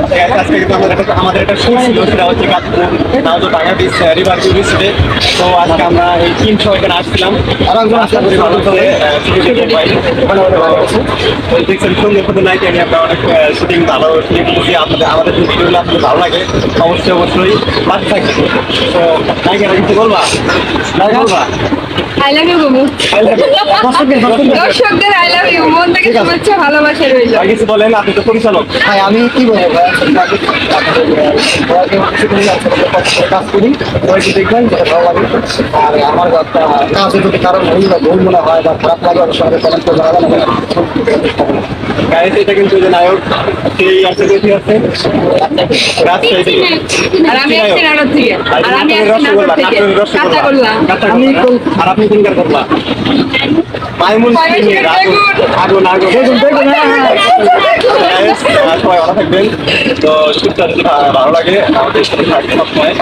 আমাদের একটা আমাদের সেটা হচ্ছে রিভার ভিউ বিচে তো আজকে আমরা এই তিনশো এখানে আসছিলাম আর একজন আশা ভালো করে দেখছেন সুন্দর সুন্দর নাইট আমি আমরা অনেক শুটিং ভালো শুটিং করছি আমাদের ভালো লাগে অবশ্যই অবশ্যই পাশে থাকবে তো নায়িকারা কিছু বলবা? নায়িকা বলবা? আই লাভ ইউ বাবু দর্শকদের আই লাভ ইউ মন থেকে শুভেচ্ছা ভালোবাসা রইল। আর কিছু বলেন আপনি তো পরিচালক। ভাই আমি কি বলব? কাজ করি সবাইকে দেখবেন ভালো লাগে আর আমার কাজে যদি কারও ভুল বা ভুল মনে হয় বা খারাপ লাগে অবশ্যই আমাকে কমেন্ট করে জানাবেন গাইস এটা কিন্তু যে নায়ক সেই আছে বেশি আছে আর আমি আসছি নাটক থেকে আর আমি আসছি নাটক থেকে আর আপনি কোনকার করলা মাইমুন আগুন আগুন বেগুন বেগুন সবাই ভালো থাকবেন। তো শুটটা যদি ভালো লাগে। আমাদের সাথে থাকবে সবসময়।